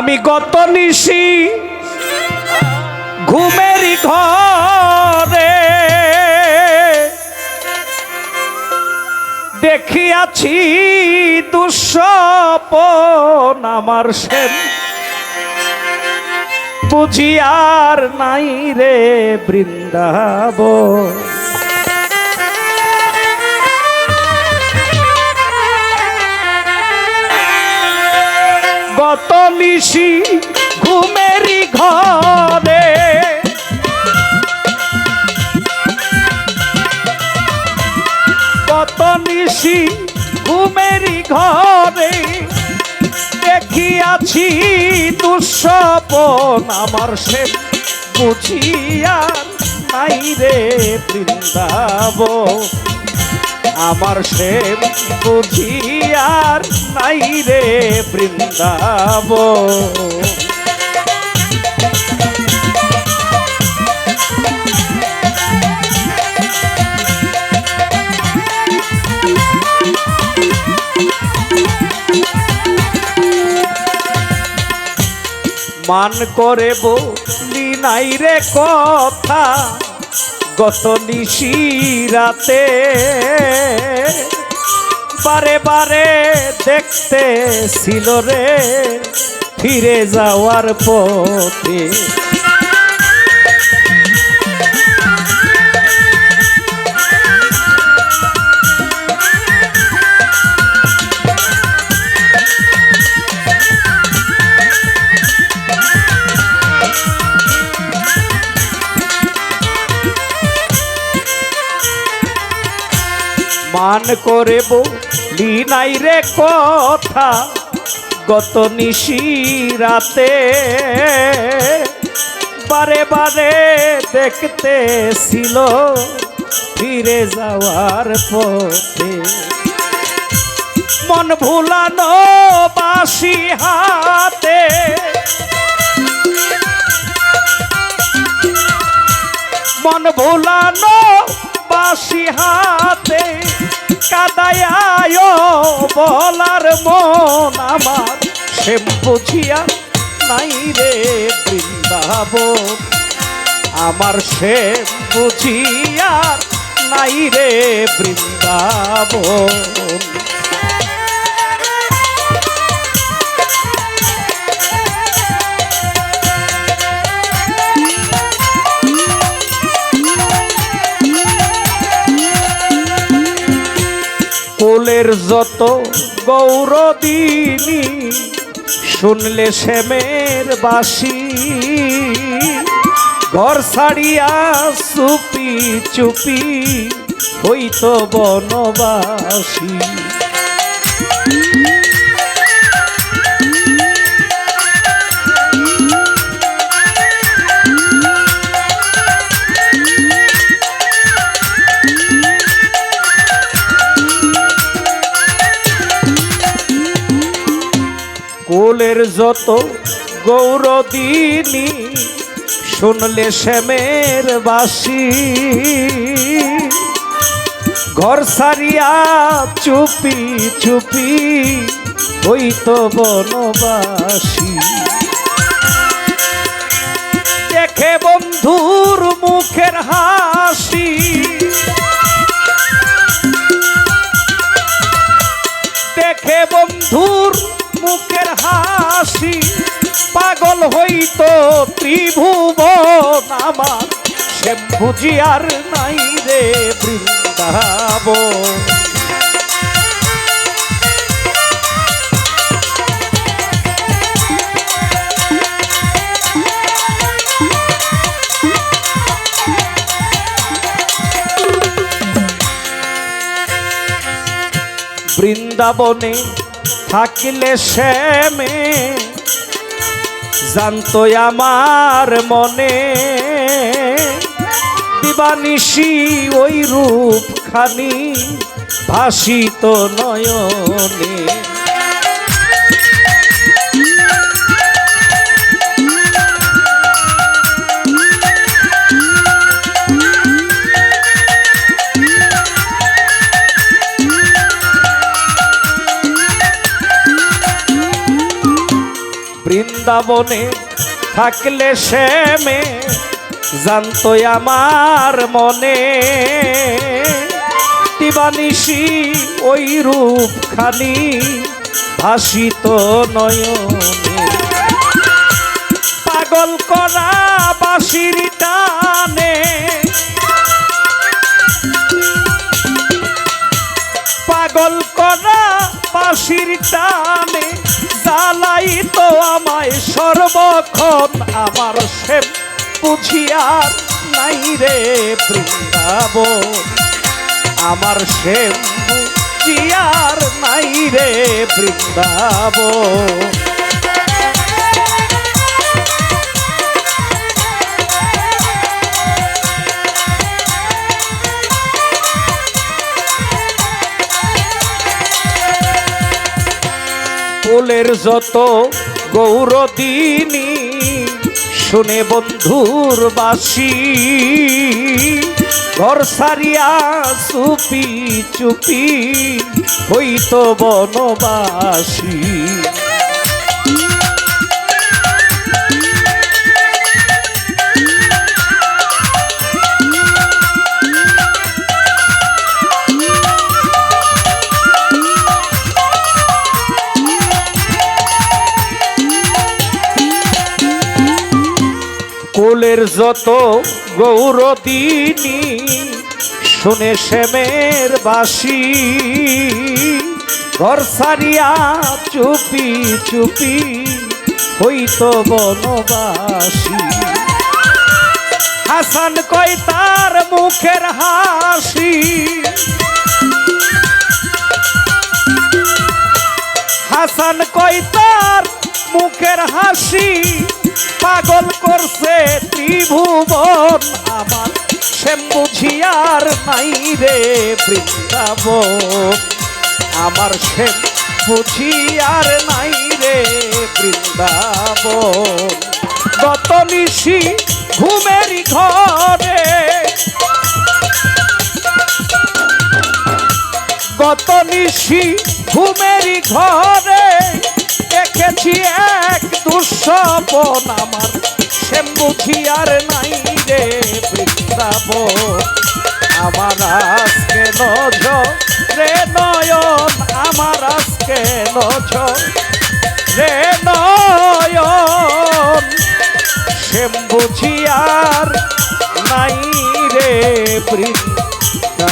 আমি গত নিশি ঘুমেরই ঘরে দেখিয়াছি দুঃস্বপন আমার সেন। বুঝিয়ার নাই রে বৃন্দাবন। নিশি ঘুমেরি ঘরে। গত নিশি ঘুমেরি ঘরে। দেখিয়াছি দুঃস্বপন আমার সে বুঝিয়ার নাই রে বৃন্দাব আমার সে বুঝিয়ার নাই রে বৃন্দাব মান করে বলি নাই রে কথা। গত নিশি রাতে। বারে বারে দেখতে ছিল রে ফিরে যাওয়ার পথে। মান করে বলি নাই রে কথা, গত নিশি রাতে। বারে বারে দেখতে ছিল ফিরে যাওয়ার পথে। মন ভুলানো বাসি হাতে। মন ভুলানো বাসি হাতে। কাদায় বলার মন আমার। সে বুঝিয়া নাই রে বৃন্দাবন। আমার সে বুঝিয়া নাই রে বৃন্দাবন। কোলের যত গৌরদিনী শুনলে শ্যামের বাসি। ঘর ছাড়িয়া চুপি চুপি হইত বনবাসী। কোলের যত গৌরদিনী, শুনলে শ্যামের বাসি। ঘর সারিয়া চুপি চুপি হইতো বনবাসী। দেখে বন্ধুর মুখের হাসি। দেখে বন্ধুর মুখের হাসি পাগল হইতো ত্রিভুবন আমার। সে বুঝি আর নাই রে বৃন্দাবন। বৃন্দাবনে থাকিলে শ্যামে জানতো আমার মনে। দিবানিশি ওই রূপ খানি ভাসিত নয়নে। বৃন্দাবনে থাকলে শ্যামে জানতোই আমার মনে। দিবানিসি ওই রূপ খানি ভাসিত নয়নে। পাগল করা বাসির টানে পাগল করা বাসির টানে তো আমায় সর্বক্ষণ আমার সে বুঝিয়ার নাই রে বৃন্দাব আমার সে বুঝিয়ার নাই রে বৃন্দাবন। ফুলের যত গৌরদিনী শুনে বন্ধুর বাসি। ঘর সারিয়া চুপি চুপি হইত বনবাসী। কোলের যত গৌরদিনী, শুনে শ্যামের বাসি। ঘর সারিয়া চুপি চুপি হইত বনবাসী। হাসান কয় তার মুখের হাসি। হাসান কয় তার মুখের হাসি। পাগল করছে ত্রিভুবন আমার। সে বুঝিয়ার নাই রে বৃন্দাবন। আমার সে বুঝিয়ার নাই রে বৃন্দাবন। গত নিশি ঘুমের ঘরে। গত নিশি ঘুমের ঘরে। দেখেছি এক দুঃস্বপন আমার। সে বুঝি আর নাই রে বৃন্দাবন। আমার আজকে নজ রে নয়ন, আমার আজকে নজ রে নয়ন। সে বুঝি আর নাই রে বৃন্দাবন।